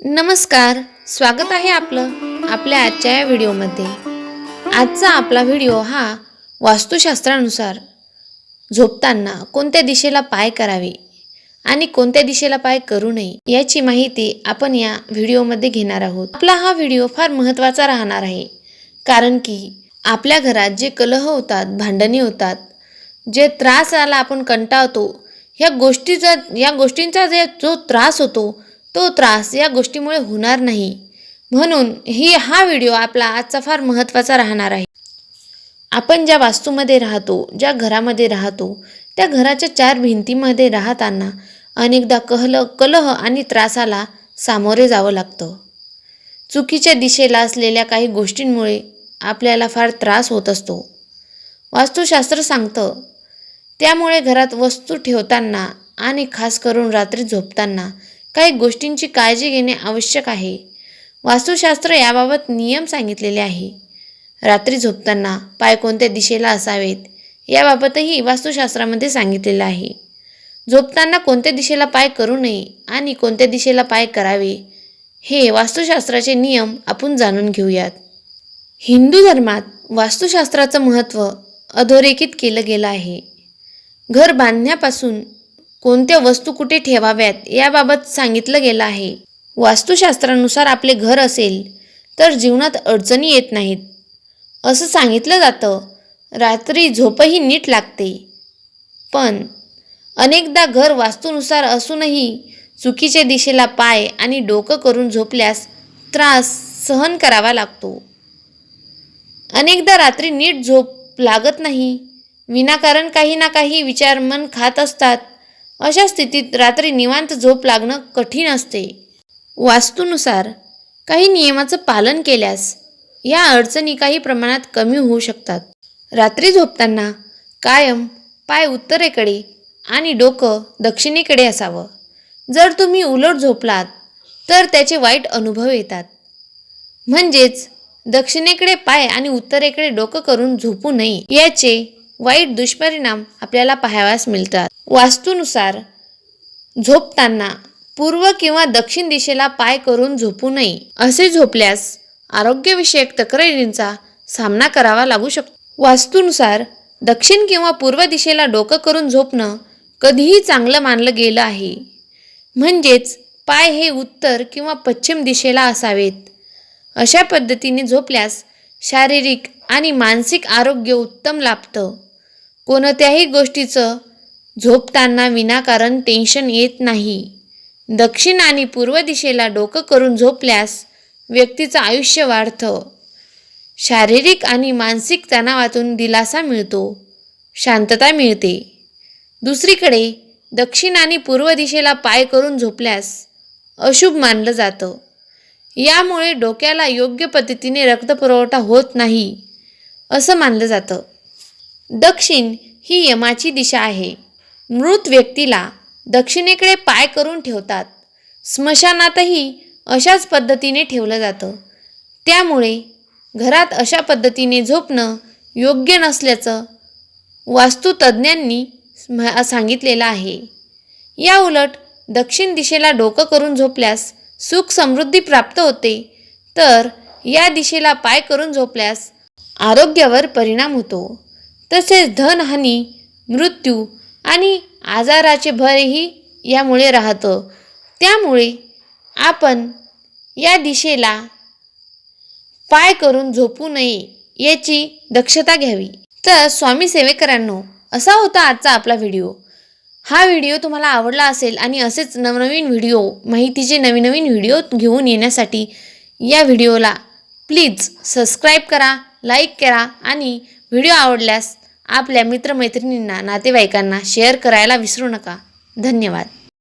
नमस्कार स्वागत आहे आपलं आपल्या आजच्या या व्हिडिओमध्ये. आजचा आपला व्हिडिओ हा वास्तुशास्त्रानुसार झोपताना कोणत्या दिशेला पाय करावे आणि कोणत्या दिशेला पाय करू नये याची माहिती आपण या व्हिडिओमध्ये घेणार आहोत. आपला हा व्हिडिओ फार महत्त्वाचा राहणार आहे कारण की आपल्या घरात जे कलह होतात भांडणी होतात जे त्रास आला आपण कंटाळतो ह्या गोष्टीचा या गोष्टींचा जे जो त्रास होतो तो त्रास या गोष्टीमुळे होणार नाही. म्हणून ही हा व्हिडिओ आपला आजचा फार महत्त्वाचा राहणार आहे. आपण ज्या वास्तूमध्ये राहतो ज्या घरामध्ये राहतो त्या घराच्या चार भिंतीमध्ये राहताना अनेकदा कहल कलह आणि त्रासाला सामोरे जावं लागतं. चुकीच्या दिशेला असलेल्या काही गोष्टींमुळे आपल्याला फार त्रास होत असतो. वास्तुशास्त्र सांगतं त्यामुळे घरात वस्तू ठेवताना आणि खास करून रात्री झोपताना काही गोष्टींची काळजी घेणे आवश्यक आहे. वास्तुशास्त्र याबाबत नियम सांगितलेले आहे. रात्री झोपताना पाय कोणत्या दिशेला असावेत याबाबतही वास्तुशास्त्रामध्ये सांगितलेलं आहे. झोपताना कोणत्या दिशेला पाय करू नये आणि कोणत्या दिशेला पाय करावे हे वास्तुशास्त्राचे नियम आपण जाणून घेऊयात. हिंदू धर्मात वास्तुशास्त्राचं महत्त्व अधोरेखित केलं गेलं आहे. घर बांधण्यापासून कोणत्या वस्तू कुठे ठेवाव्यात याबाबत सांगितलं गेलं आहे. वास्तुशास्त्रानुसार आपले घर असेल तर जीवनात अडचणी येत नाहीत. असं सांगितलं जातं. रात्री झोपही नीट लागते. पण अनेकदा घर वास्तूनुसार असूनही चुकीच्या दिशेला पाय आणि डोकं करून झोपल्यास त्रास सहन करावा लागतो. अनेकदा रात्री नीट झोप लागत नाही. विनाकारण काही ना काही विचार मन खात असतात. अशा स्थितीत रात्री निवांत झोप लागणं कठीण असते. वास्तूनुसार काही नियमाचं पालन केल्यास या अडचणी काही प्रमाणात कमी होऊ शकतात. रात्री झोपताना कायम पाय उत्तरेकडे आणि डोकं दक्षिणेकडे असावं. जर तुम्ही उलट झोपलात तर त्याचे वाईट अनुभव येतात. म्हणजेच दक्षिणेकडे पाय आणि उत्तरेकडे डोकं करून झोपू नये. याचे वाईट दुष्परिणाम आपल्याला पाहाव्यास मिळतात. वास्तूनुसार झोपताना पूर्व किंवा दक्षिण दिशेला पाय करून झोपू नये. असे झोपल्यास आरोग्यविषयक तक्रारींचा सामना करावा लागू शकतो. वास्तूनुसार दक्षिण किंवा पूर्व दिशेला डोकं करून झोपणं कधीही चांगलं मानलं गेलं आहे. म्हणजेच पाय हे उत्तर किंवा पश्चिम दिशेला असावेत. अशा पद्धतीने झोपल्यास शारीरिक आणि मानसिक आरोग्य उत्तम लाभतं. कोणत्याही गोष्टीचं झोपताना विनाकारण टेन्शन येत नाही. दक्षिण आणि पूर्व दिशेला डोकं करून झोपल्यास व्यक्तीचं आयुष्य वाढतं. शारीरिक आणि मानसिक तणावातून दिलासा मिळतो. शांतता मिळते. दुसरीकडे दक्षिण आणि पूर्व दिशेला पाय करून झोपल्यास अशुभ मानलं जातं. यामुळे डोक्याला योग्य पद्धतीने रक्तपुरवठा होत नाही असं मानलं जातं. दक्षिण ही यमाची दिशा आहे. मृत व्यक्तीला दक्षिणेकडे पाय करून ठेवतात. स्मशानातही अशाच पद्धतीने ठेवलं जातं. त्यामुळे घरात अशा पद्धतीने झोपणं योग्य नसल्याचं वास्तुतज्ज्ञांनी सांगितलेलं आहे. या उलट दक्षिण दिशेला डोकं करून झोपल्यास सुख समृद्धी प्राप्त होते. तर या दिशेला पाय करून झोपल्यास आरोग्यावर परिणाम होतो. तसेच धनहानी मृत्यू आणि आजाराचे भयही यामुळे राहतं. त्यामुळे आपण या दिशेला पाय करून झोपू नये याची दक्षता घ्यावी. तर स्वामी सेवेकरांनो असा होता आजचा आपला व्हिडिओ. हा व्हिडिओ तुम्हाला आवडला असेल आणि असेच नवनवीन व्हिडिओ माहितीचे नवीन नवीन व्हिडिओ घेऊन येण्यासाठी या व्हिडिओला प्लीज सबस्क्राईब करा लाईक करा आणि व्हिडिओ आवडल्यास आपल्या मित्रमैत्रिणींना नातेवाईकांना शेअर करायला विसरू नका. धन्यवाद.